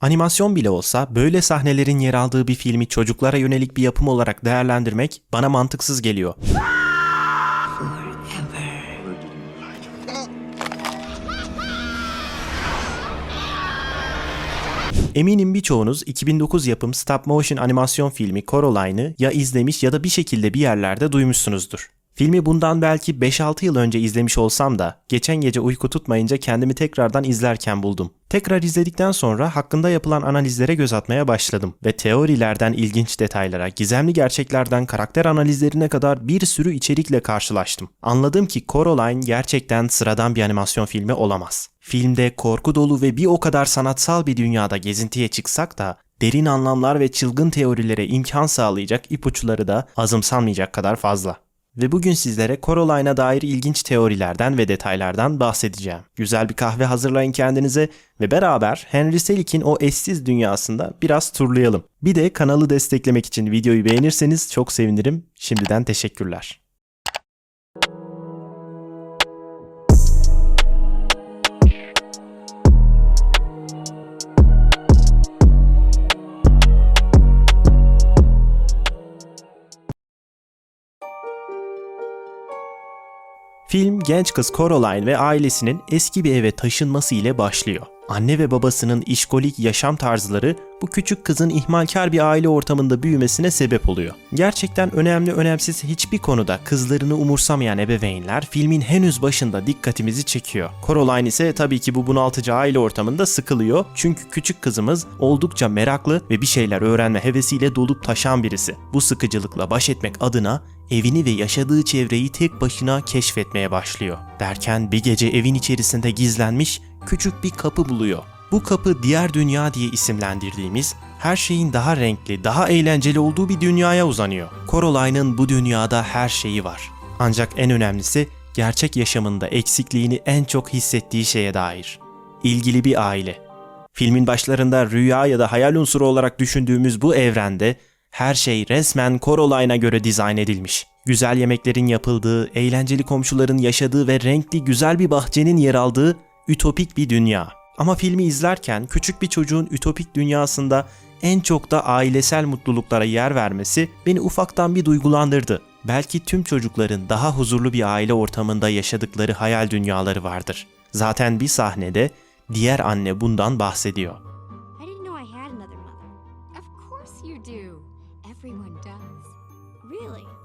Animasyon bile olsa böyle sahnelerin yer aldığı bir filmi çocuklara yönelik bir yapım olarak değerlendirmek bana mantıksız geliyor. Eminim birçoğunuz 2009 yapım stop motion animasyon filmi Coraline'ı ya izlemiş ya da bir şekilde bir yerlerde duymuşsunuzdur. Filmi bundan belki 5-6 yıl önce izlemiş olsam da geçen gece uyku tutmayınca kendimi tekrardan izlerken buldum. Tekrar izledikten sonra hakkında yapılan analizlere göz atmaya başladım ve teorilerden ilginç detaylara, gizemli gerçeklerden karakter analizlerine kadar bir sürü içerikle karşılaştım. Anladım ki Coraline gerçekten sıradan bir animasyon filmi olamaz. Filmde korku dolu ve bir o kadar sanatsal bir dünyada gezintiye çıksak da derin anlamlar ve çılgın teorilere imkan sağlayacak ipuçları da azımsanmayacak kadar fazla. Ve bugün sizlere Coraline'a dair ilginç teorilerden ve detaylardan bahsedeceğim. Güzel bir kahve hazırlayın kendinize ve beraber Henry Selick'in o eşsiz dünyasında biraz turlayalım. Bir de kanalı desteklemek için videoyu beğenirseniz çok sevinirim. Şimdiden teşekkürler. Film genç kız Coraline ve ailesinin eski bir eve taşınması ile başlıyor. Anne ve babasının işkolik yaşam tarzları bu küçük kızın ihmalkar bir aile ortamında büyümesine sebep oluyor. Gerçekten önemli önemsiz hiçbir konuda kızlarını umursamayan ebeveynler filmin henüz başında dikkatimizi çekiyor. Coraline ise tabii ki bu bunaltıcı aile ortamında sıkılıyor çünkü küçük kızımız oldukça meraklı ve bir şeyler öğrenme hevesiyle dolup taşan birisi. Bu sıkıcılıkla baş etmek adına evini ve yaşadığı çevreyi tek başına keşfetmeye başlıyor. Derken bir gece evin içerisinde gizlenmiş küçük bir kapı buluyor. Bu kapı diğer dünya diye isimlendirdiğimiz her şeyin daha renkli, daha eğlenceli olduğu bir dünyaya uzanıyor. Coraline'ın bu dünyada her şeyi var. Ancak en önemlisi gerçek yaşamında eksikliğini en çok hissettiği şeye dair. İlgili bir aile. Filmin başlarında rüya ya da hayal unsuru olarak düşündüğümüz bu evrende her şey resmen Coraline'a göre dizayn edilmiş. Güzel yemeklerin yapıldığı, eğlenceli komşuların yaşadığı ve renkli güzel bir bahçenin yer aldığı ütopik bir dünya. Ama filmi izlerken küçük bir çocuğun ütopik dünyasında en çok da ailesel mutluluklara yer vermesi beni ufaktan bir duygulandırdı. Belki tüm çocukların daha huzurlu bir aile ortamında yaşadıkları hayal dünyaları vardır. Zaten bir sahnede diğer anne bundan bahsediyor.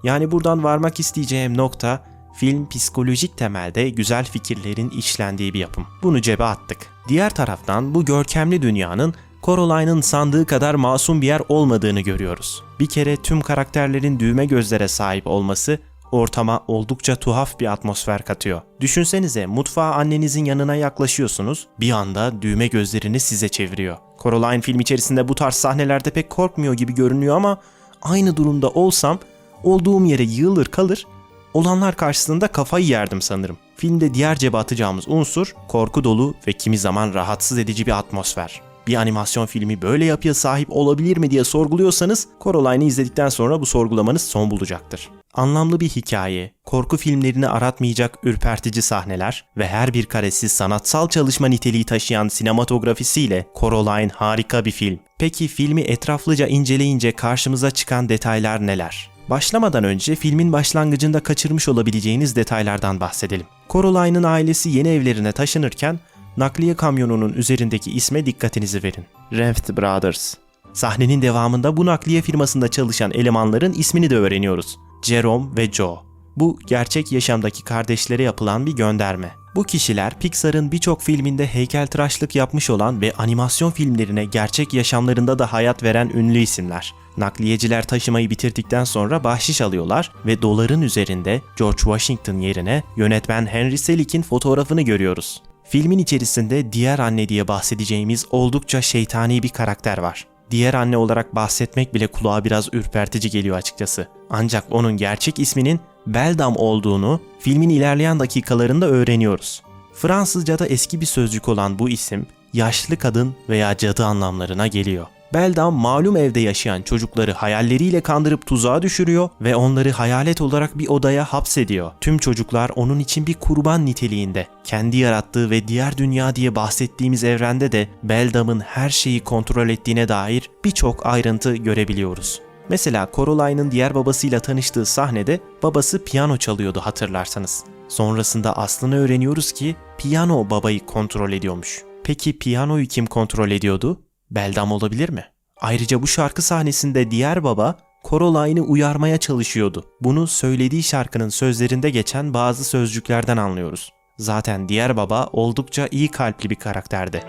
Yani buradan varmak isteyeceğim nokta film psikolojik temelde güzel fikirlerin işlendiği bir yapım. Bunu cebe attık. Diğer taraftan bu görkemli dünyanın Coraline'ın sandığı kadar masum bir yer olmadığını görüyoruz. Bir kere tüm karakterlerin düğme gözlere sahip olması ortama oldukça tuhaf bir atmosfer katıyor. Düşünsenize mutfağa annenizin yanına yaklaşıyorsunuz, bir anda düğme gözlerini size çeviriyor. Coraline film içerisinde bu tarz sahnelerde pek korkmuyor gibi görünüyor ama aynı durumda olsam olduğum yere yığılır kalır, olanlar karşısında kafayı yerdim sanırım. Filmde diğer cebe atacağımız unsur korku dolu ve kimi zaman rahatsız edici bir atmosfer. Bir animasyon filmi böyle yapıya sahip olabilir mi diye sorguluyorsanız Coraline'ı izledikten sonra bu sorgulamanız son bulacaktır. Anlamlı bir hikaye, korku filmlerini aratmayacak ürpertici sahneler ve her bir karesi sanatsal çalışma niteliği taşıyan sinematografisiyle Coraline harika bir film. Peki filmi etraflıca inceleyince karşımıza çıkan detaylar neler? Başlamadan önce filmin başlangıcında kaçırmış olabileceğiniz detaylardan bahsedelim. Coraline'ın ailesi yeni evlerine taşınırken nakliye kamyonunun üzerindeki isme dikkatinizi verin. Renft Brothers. Sahnenin devamında bu nakliye firmasında çalışan elemanların ismini de öğreniyoruz. Jerome ve Joe. Bu gerçek yaşamdaki kardeşlere yapılan bir gönderme. Bu kişiler Pixar'ın birçok filminde heykeltıraşlık yapmış olan ve animasyon filmlerine gerçek yaşamlarında da hayat veren ünlü isimler. Nakliyeciler taşımayı bitirdikten sonra bahşiş alıyorlar ve doların üzerinde George Washington yerine yönetmen Henry Selick'in fotoğrafını görüyoruz. Filmin içerisinde diğer anne diye bahsedeceğimiz oldukça şeytani bir karakter var. Diğer anne olarak bahsetmek bile kulağa biraz ürpertici geliyor açıkçası. Ancak onun gerçek isminin Beldam olduğunu filmin ilerleyen dakikalarında öğreniyoruz. Fransızca'da eski bir sözcük olan bu isim yaşlı kadın veya cadı anlamlarına geliyor. Beldam malum evde yaşayan çocukları hayalleriyle kandırıp tuzağa düşürüyor ve onları hayalet olarak bir odaya hapsediyor. Tüm çocuklar onun için bir kurban niteliğinde. Kendi yarattığı ve diğer dünya diye bahsettiğimiz evrende de Beldam'ın her şeyi kontrol ettiğine dair birçok ayrıntı görebiliyoruz. Mesela Coraline'ın diğer babasıyla tanıştığı sahnede babası piyano çalıyordu hatırlarsanız. Sonrasında aslını öğreniyoruz ki piyano babayı kontrol ediyormuş. Peki piyanoyu kim kontrol ediyordu? Beldam olabilir mi? Ayrıca bu şarkı sahnesinde diğer baba Coraline'ı uyarmaya çalışıyordu. Bunu söylediği şarkının sözlerinde geçen bazı sözcüklerden anlıyoruz. Zaten diğer baba oldukça iyi kalpli bir karakterdi.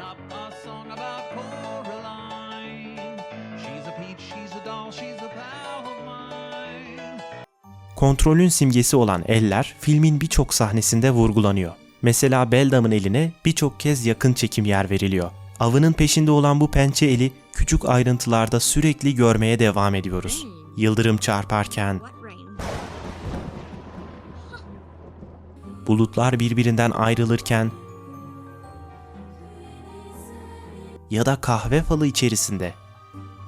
Kontrolün simgesi olan eller filmin birçok sahnesinde vurgulanıyor. Mesela Beldam'ın eline birçok kez yakın çekim yer veriliyor. Avının peşinde olan bu pençe eli küçük ayrıntılarda sürekli görmeye devam ediyoruz. Yıldırım çarparken, bulutlar birbirinden ayrılırken ya da kahve falı içerisinde.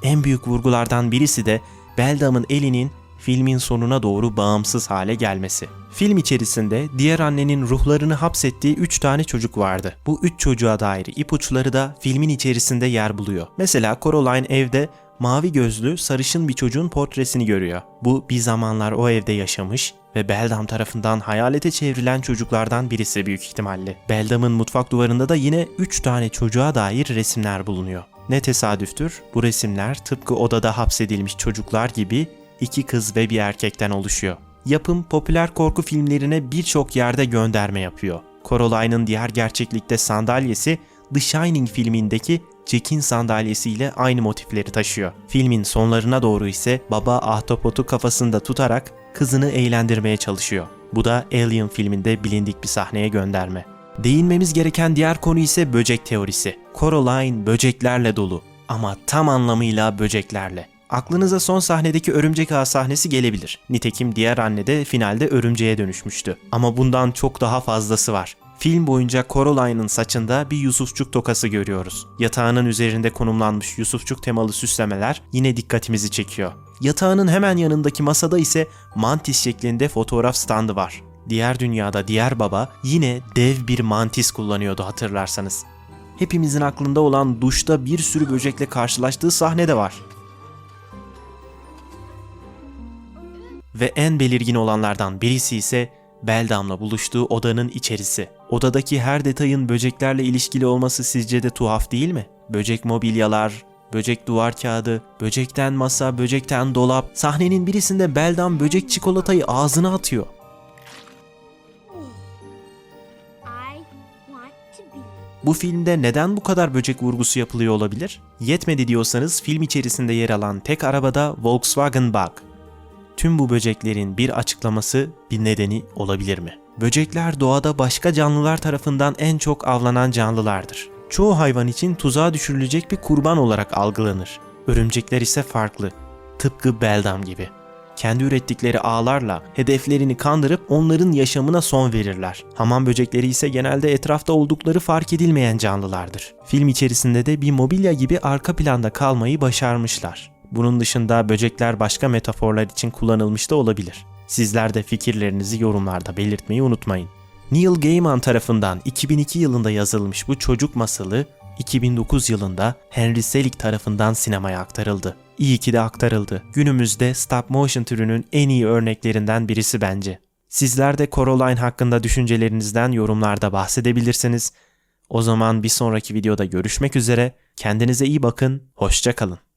En büyük vurgulardan birisi de Beldam'ın elinin filmin sonuna doğru bağımsız hale gelmesi. Film içerisinde diğer annenin ruhlarını hapsettiği 3 tane çocuk vardı. Bu 3 çocuğa dair ipuçları da filmin içerisinde yer buluyor. Mesela Coraline evde mavi gözlü sarışın bir çocuğun portresini görüyor. Bu bir zamanlar o evde yaşamış ve Beldam tarafından hayalete çevrilen çocuklardan birisi büyük ihtimalle. Beldam'ın mutfak duvarında da yine 3 tane çocuğa dair resimler bulunuyor. Ne tesadüftür, bu resimler tıpkı odada hapsedilmiş çocuklar gibi iki kız ve bir erkekten oluşuyor. Yapım popüler korku filmlerine birçok yerde gönderme yapıyor. Coraline'ın diğer gerçeklikte sandalyesi The Shining filmindeki Jack'in sandalyesiyle aynı motifleri taşıyor. Filmin sonlarına doğru ise baba ahtapotu kafasında tutarak kızını eğlendirmeye çalışıyor. Bu da Alien filminde bilindik bir sahneye gönderme. Değinmemiz gereken diğer konu ise böcek teorisi. Coraline böceklerle dolu ama tam anlamıyla böceklerle. Aklınıza son sahnedeki örümcek ağı sahnesi gelebilir. Nitekim diğer anne de finalde örümceğe dönüşmüştü. Ama bundan çok daha fazlası var. Film boyunca Coraline'ın saçında bir Yusufçuk tokası görüyoruz. Yatağının üzerinde konumlanmış Yusufçuk temalı süslemeler yine dikkatimizi çekiyor. Yatağının hemen yanındaki masada ise mantis şeklinde fotoğraf standı var. Diğer dünyada diğer baba yine dev bir mantis kullanıyordu hatırlarsanız. Hepimizin aklında olan duşta bir sürü böcekle karşılaştığı sahne de var. Ve en belirgin olanlardan birisi ise Beldam'la buluştuğu odanın içerisi. Odadaki her detayın böceklerle ilişkili olması sizce de tuhaf değil mi? Böcek mobilyalar, böcek duvar kağıdı, böcekten masa, böcekten dolap. Sahnenin birisinde Beldam böcek çikolatayı ağzına atıyor. Bu filmde neden bu kadar böcek vurgusu yapılıyor olabilir? Yetmedi diyorsanız film içerisinde yer alan tek arabada Volkswagen Bug. Tüm bu böceklerin bir açıklaması, bir nedeni olabilir mi? Böcekler doğada başka canlılar tarafından en çok avlanan canlılardır. Çoğu hayvan için tuzağa düşürülecek bir kurban olarak algılanır. Örümcekler ise farklı. Tıpkı Beldam gibi. Kendi ürettikleri ağlarla hedeflerini kandırıp onların yaşamına son verirler. Hamam böcekleri ise genelde etrafta oldukları fark edilmeyen canlılardır. Film içerisinde de bir mobilya gibi arka planda kalmayı başarmışlar. Bunun dışında böcekler başka metaforlar için kullanılmış da olabilir. Sizler de fikirlerinizi yorumlarda belirtmeyi unutmayın. Neil Gaiman tarafından 2002 yılında yazılmış bu çocuk masalı 2009 yılında Henry Selick tarafından sinemaya aktarıldı. İyi ki de aktarıldı. Günümüzde stop motion türünün en iyi örneklerinden birisi bence. Sizler de Coraline hakkında düşüncelerinizden yorumlarda bahsedebilirsiniz. O zaman bir sonraki videoda görüşmek üzere. Kendinize iyi bakın. Hoşça kalın.